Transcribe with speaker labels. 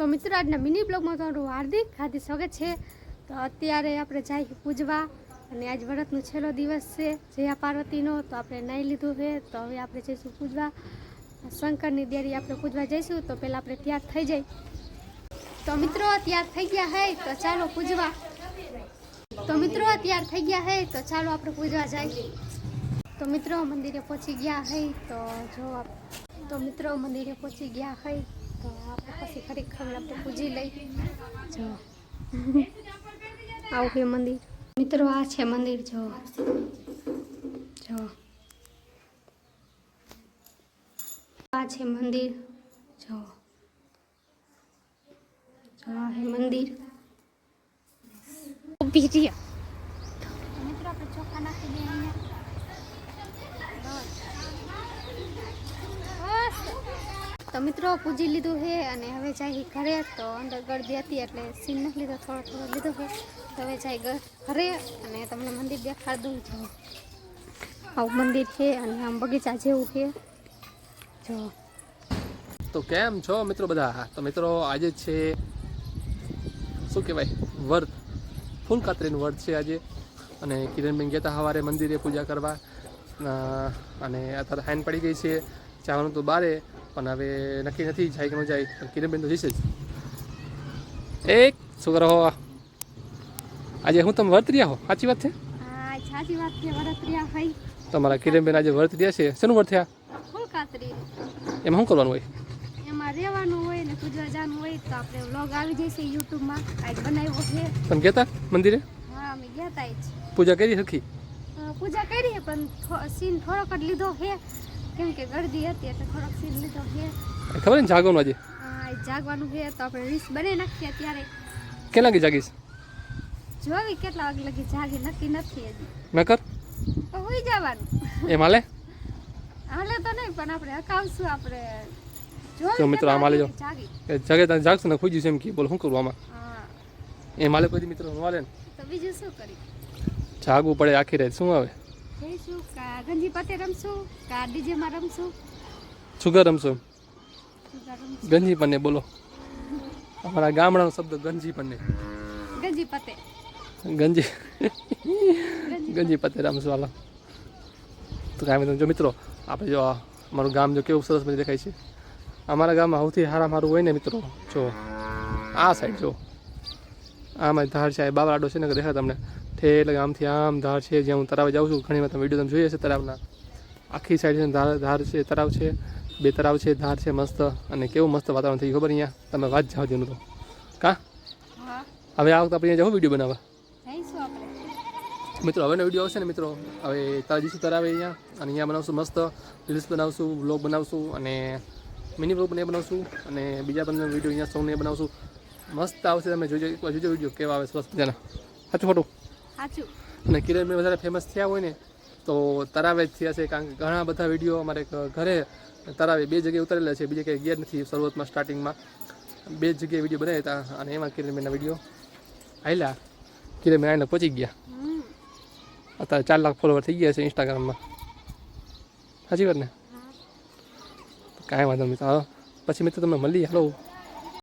Speaker 1: તો મિત્રો, આજના મિની બ્લોગમાં તમારું હાર્દિક હાર્દિક સ્વાગત છે. તો અત્યારે આપણે જાય પૂજવા અને આજ વ્રતનો છેલ્લો દિવસ છે, જયા પાર્વતીનો. તો આપણે નાહી લીધું છે, તો હવે આપણે જઈશું પૂજવા. શંકરની દેરી આપણે પૂજવા જઈશું, તો પહેલાં આપણે તૈયાર થઈ જાય તો મિત્રો, તૈયાર થઈ ગયા હે, તો ચાલો પૂજવા. તો મિત્રો, તૈયાર થઈ ગયા હે, તો ચાલો આપણે પૂજવા જાય તો મિત્રો, મંદિરે પહોંચી ગયા હે, તો જો તો મિત્રો, મંદિરે પહોંચી ગયા હે. તો આપણે પછી ખરેખર આપણે પૂજી લઈ જો આવું છે મંદિર મિત્રો, આ છે મંદિર, જો. જો. આ છે મંદિર, જો. જો છે મંદિર. ઊભી મિત્રો આપણે ચોખા નાખી દઈએ મિત્રો પૂજી લીધું છે અને હવે જાય ઘરે, તો અંદર ગળદી હતી એટલે સીન નથી લીધો, થોડો થોડો લીધો છે તો હવે જાય ઘરે અને તમને મંદિર દેખાડ દઉં આવું મંદિર છે અને આમ બગીચા જેવું છે. જો.
Speaker 2: તો કેમ છો મિત્રો બધા? તો મિત્રો આજે છે, શું કહેવાય, વર્ત. ફૂલ કાતરીનું વર્ત છે આજે. અને કિરણબેન ગયા હતા સવારે મંદિરે પૂજા કરવા. અને અત્યારે હાઈન પડી ગઈ છે. જવાનું તો બારે. પણ હવે નક્કી નથી જાય કે ન જાય પણ કિરણબેન તો જશે જ. એક શું કરો આજે હું તમે વર્ત રહ્યા હો? સાચી વાત છે?
Speaker 1: સાચી વાત છે વરત્રિયા ભાઈ
Speaker 2: તમારા કિરણબેન આજે વર્ત રહ્યા છે. શેનું વર્ત થયા?
Speaker 1: ફૂલ કાતરી
Speaker 2: એમાં શું કરવાનું હોય?
Speaker 1: એમાં રહેવાનું હોય ને પૂજવા જવાનું હોય તો આપણે વ્લોગ આવી જશે યુટ્યુબમાં. આજ બનાવ્યો છે.
Speaker 2: તમે ગયા મંદિરે?
Speaker 1: હા અમે ગયા તા
Speaker 2: પૂજા કરી સરખી
Speaker 1: પૂજા કરી પણ સીન થોડોક જ લીધો છે. કેમ કે ગરદી હતી એટલે થોડોક સીન લીધો છે.
Speaker 2: ખબર ને જાગવાનું આજે?
Speaker 1: જાગવાનું છે તો આપણે રીસ બનાવી નાખીએ ત્યારે
Speaker 2: કેટલા વાગે જાગીશ?
Speaker 1: જોવી કેટલા વાગે લગી જાગી નક્કી નથી હજી.
Speaker 2: નકર? કર
Speaker 1: તો હોઈ જવાનું.
Speaker 2: એમ હાલે?
Speaker 1: હાલે તો નહીં પણ આપણે અકાવશું આપણે
Speaker 2: જો મિત્રો, આમ હાલી
Speaker 1: વાગે જાગી.
Speaker 2: જગે ત્યાં જાગશે ને એમ કે બોલો શું કરવું આમાં?
Speaker 1: હા.
Speaker 2: એમ હાલે કોઈ મિત્રો ન હાલે ને?
Speaker 1: તો બીજું શું કરી
Speaker 2: જાગવું પડે આખી રાત શું આવે?
Speaker 1: જઈશું કા ગંજી પતે રમશું? કા ડીજેમાં રમશું?
Speaker 2: સુગર રમશો.
Speaker 1: શું રમશું?
Speaker 2: ગંજી પન્ને બોલો. અમારા ગામડાનો શબ્દ ગંજી
Speaker 1: ગંજી પતે.
Speaker 2: ગંજી. ગંજી પતે. રમશું હાલો. તો કાંઈ જો મિત્રો આપણે જો અમારું ગામ જો કેવું સરસ મજા દેખાય છે. અમારા ગામમાં સૌથી સારા મારું હોય ને મિત્રો જો આ સાઈડ જો. આમાં ધાર છે આ બાબરાડો છે ને કે દેખાય તમને? એટલે આમથી આમ ધાર છે જ્યાં હું તરાવે જાઉં છું ઘણી વાર તમે વીડિયો તમે જોઈએ છે તરાવના. આખી સાઈડ છે ધાર ધાર છે તરાવ છે બે તરાવ છે ધાર છે મસ્ત. અને કેવું મસ્ત વાતાવરણ થઈ ખબર અહીંયા? તમે વાત જાઓ જેનું તો. કા? હવે આ વખતે આપણે અહીંયા જવું વીડિયો બનાવવા? મિત્રો હવેનો વીડિયો આવશે ને મિત્રો? હવે તારા તરાવે અહીંયા? અને અહીંયા બનાવશું મસ્ત રીલ્સ બનાવશું વ્લોગ બનાવશું અને મિની વ્લોગ પણ એ બનાવશું અને બીજા પણ વીડિયો અહીંયા સૌને બનાવશું. મસ્ત આવશે તમે જોજો એકવાર જોજો વીડિયો કેવા આવે સરસ મજાના સાચું ખોટું?
Speaker 1: સાચું.
Speaker 2: અને કિરણભાઈ વધારે ફેમસ થયા હોય ને તો તરાવે જ થયા છે કારણ કે ઘણા બધા વીડિયો અમારે ઘરે તરાવે બે જગ્યાએ ઉતારેલા છે બીજે કંઈ ગયા નથી શરૂઆતમાં સ્ટાર્ટિંગમાં બે જગ્યાએ વીડિયો બનાવ્યા હતા અને એમાં કિરણભાઈના વીડિયો આવેલા કિરણભાઈ આવીને પહોંચી ગયા. અત્યારે ચાર લાખ ફોલોવર થઈ ગયા છે ઇન્સ્ટાગ્રામમાં સાચી વાત ને? કાંઈ વાંધો નહીં તો પછી મિત્રો તમે મળી હાલો